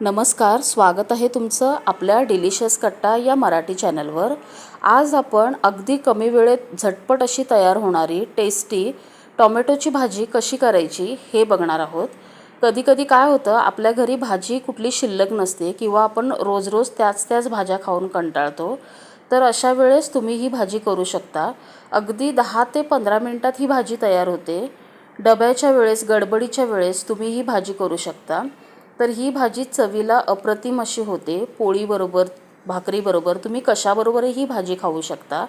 नमस्कार स्वागत आहे तुमचं आपल्या डिलिशियस कट्टा या मराठी चॅनलवर. आज आपण अगदी कमी वेळेत झटपट अशी तयार होणारी टेस्टी टॉमॅटोची भाजी कशी करायची हे बघणार आहोत. कधीकधी काय होतं आपल्या घरी भाजी कुठली शिल्लक नसते किंवा आपण रोज रोज त्याच त्याच भाज्या खाऊन कंटाळतो तर अशा वेळेस तुम्ही ही भाजी करू शकता. अगदी दहा ते पंधरा मिनटात ही भाजी तयार होते. डब्याच्या वेळेस गडबडीच्या वेळेस तुम्ही ही भाजी करू शकता. तर ही भाजी चवीला अप्रतिम अशी होते. पोळीबरोबर भाकरीबरोबर. तुम्ही कशाबरोबरही ही भाजी खाऊ शकता.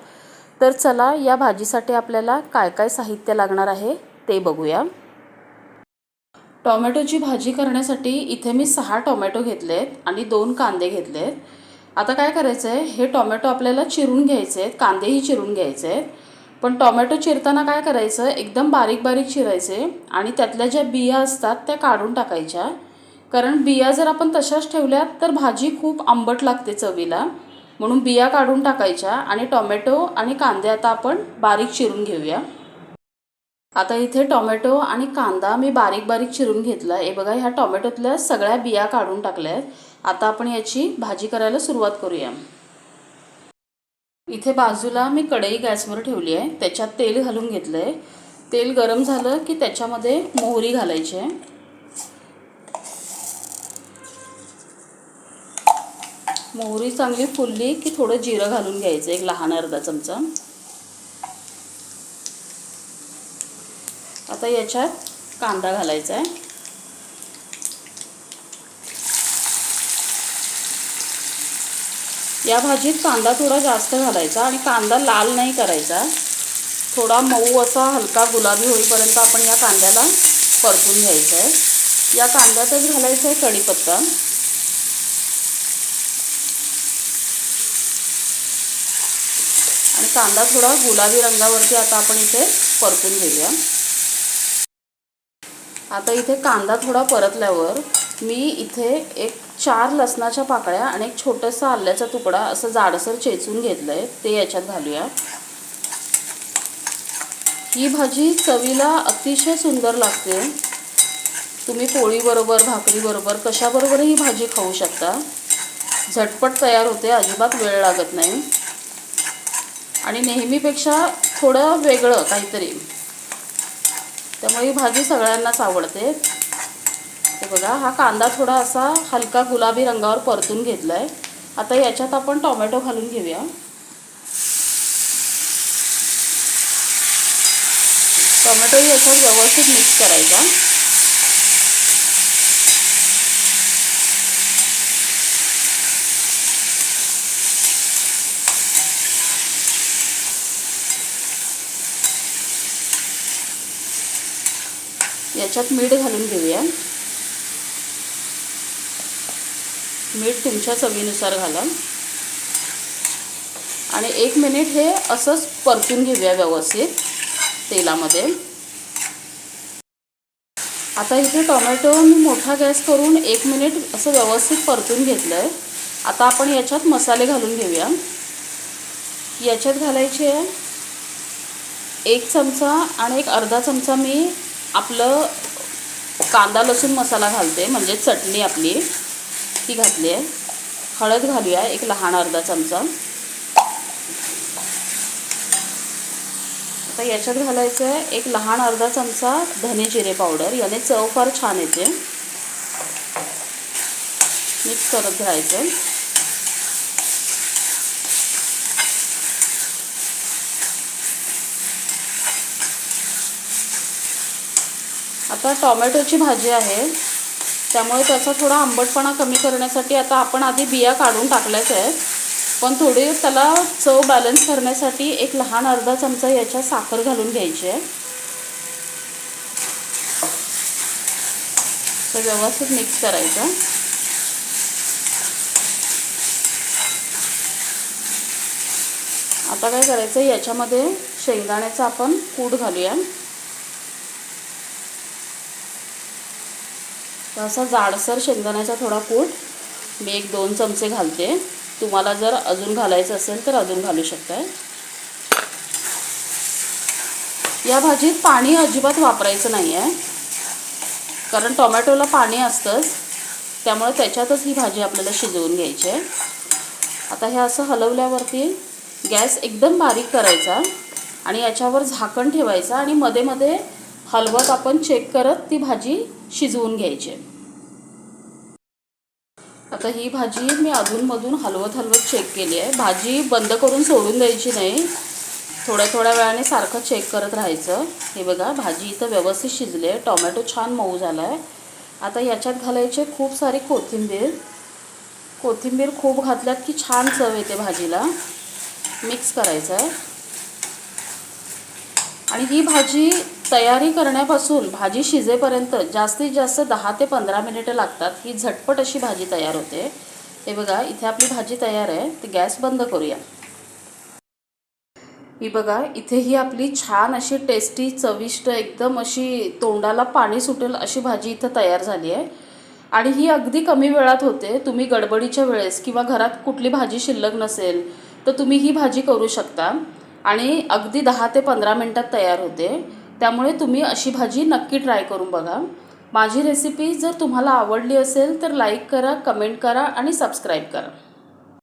तर चला या भाजीसाठी आपल्याला काय काय साहित्य लागणार आहे ते बघूया. टॉमॅटोची भाजी करण्यासाठी इथे मी सहा टॉमॅटो आहेत आणि दोन कांदे घेतलेत. आता काय करायचं आहे हे टॉमॅटो आपल्याला चिरून घ्यायचे आहेत कांदेही चिरून घ्यायचे आहेत. पण टॉमॅटो चिरताना काय करायचं एकदम बारीक बारीक चिरायचे आणि त्यातल्या ज्या बिया असतात त्या काढून टाकायच्या. कारण बिया जर आपण तशाच ठेवल्या तर भाजी खूप आंबट लागते चवीला. म्हणून बिया काढून टाकायच्या आणि टॉमॅटो आणि कांदे आता आपण बारीक चिरून घेऊया. आता इथे टॉमॅटो आणि कांदा मी बारीक बारीक चिरून घेतला. हे बघा ह्या टॉमॅटोतल्या सगळ्या बिया काढून टाकल्या आहेत आता आपण याची भाजी करायला सुरुवात करूया. इथे बाजूला मी कढई गॅसवर ठेवली आहे. त्याच्यात तेल घालून घेतलं आहे तेल गरम झालं की त्याच्यामध्ये मोहरी घालायची आहे. मोहरी चांगली फुलली की थोडं जिरं घालून घ्यायचं एक लहान अर्धा चमचा. आता याच्यात कांदा घालायचा आहे या भाजीत कांदा थोडा जास्त घालायचा आणि कांदा लाल नाही करायचा. थोडा मऊ असा हलका गुलाबी होईपर्यंत आपण या कांद्याला परतून घ्यायचं आहे या कांद्यातच घालायचं आहे कढीपत्ता. कांदा थोडा गुलाबी रंगावरती आता आपण इथे परतून घेऊया. आता इथे कांदा थोडा परतल्यावर मी इथे एक चार लसणाच्या पाकळ्या आणि एक छोटंसं आल्याचा तुकडा असं जाडसर चेचून घेतलं आहे ते याच्यात घालूया. ही भाजी चवीला अतिशय सुंदर लागते. तुम्ही पोळीबरोबर भाकरीबरोबर कशाबरोबर ही भाजी खाऊ शकता. झटपट तयार होते अजिबात वेळ लागत नाही. आणि नेहमीपेक्षा थोडं वेगळं काहीतरी. त्यामुळे ही भाजी सगळ्यांनाच आवडते. ते बघा हा कांदा थोडा असा हलका गुलाबी रंगावर परतून घेतला आहे आता याच्यात आपण टोमॅटो घालून घेऊया. टोमॅटो याच्यात व्यवस्थित मिक्स करायचा. याच्यात मीठ घालून घेऊया. मीठ तुमच्या चवीनुसार घाला. आणि एक मिनिट हे असंच परतून घेऊया व्यवस्थित तेलामध्ये. आता इथे टोमॅटो मी मोठा गॅस करून एक मिनिट असं व्यवस्थित परतून घेतलं आहे आता आपण याच्यात मसाले घालून घेऊया. याच्यात घालायचे आहे एक चमचा आणि एक अर्धा चमचा मी आपलं कांदा लसूण मसाला घालते म्हणजे चटणी आपली. ती घातली आहे. हळद घालूया एक लहान अर्धा चमचा. आता याच्यात घालायचं आहे एक लहान अर्धा चमचा धने जिरे पावडर. याने चव फार छान येते. मिक्स करत घ्यायचं आता टॉमॅटोची भाजी आहे. त्यामुळे त्याचा थोडा आंबटपणा कमी करण्यासाठी आता आपण आधी बिया काढून टाकल्याच आहेत. पण थोडी त्याला चव बॅलन्स करण्यासाठी एक लहान अर्धा चमचा याच्या साखर घालून घ्यायची आहे. तर व्यवस्थित मिक्स करायचं. आता काय करायचं? याच्यामध्ये शेंगदाण्याचा आपण कूट घालूया. तर असा जाडसर शेंगदाण्याचा थोडा कूट मी एक दोन चमचे घालते. तुम्हाला जर अजून घालायचं असेल तर अजून घालू शकताय. या भाजीत पाणी अजिबात वापरायचं नाही आहे कारण टोमॅटोला पाणी असतंच. त्यामुळे त्याच्यातच ही भाजी आपल्याला शिजवून घ्यायची आहे. आता हे असं हलवल्यावरती गॅस एकदम बारीक करायचा आणि याच्यावर झाकण ठेवायचं आणि मध्ये मध्ये हलवत आपण चेक करत ती भाजी शिजवून घ्यायचे. आता ही भाजी मी अधूनमधून हलवत हलवत चेक केली आहे. भाजी बंद करून सोडून द्यायची नाही. थोड्या थोड्या वेळाने सारखं चेक करत राहायचं. हे बघा भाजी इथं व्यवस्थित शिजली आहे. टोमॅटो छान मऊ झाला आहे आता याच्यात घालायचे खूप सारी कोथिंबीर. कोथिंबीर खूप घातल्यात की छान चव येते भाजीला. मिक्स करायचं आहे आणि ही भाजी तयारी करण्यापासून भाजी शिजेपर्यंत जास्तीत जास्त दहा ते पंधरा मिनिटं लागतात. ही झटपट अशी भाजी तयार होते. हे बघा इथे आपली भाजी तयार आहे. ती गॅस बंद करूया. ही बघा इथे ही आपली छान अशी टेस्टी चविष्ट एकदम अशी तोंडाला पाणी सुटेल अशी भाजी इथं तयार झाली आहे. आणि ही अगदी कमी वेळात होते. तुम्ही गडबडीच्या वेळेस किंवा घरात कुठली भाजी शिल्लक नसेल तर तुम्ही ही भाजी करू शकता. आणि अगदी दहा ते पंधरा मिनटात तयार होते. त्यामुळे तुम्ही अशी भाजी नक्की ट्राय करून बघा. माझी रेसिपी जर तुम्हाला आवडली असेल तर लाईक करा कमेंट करा आणि सबस्क्राईब करा.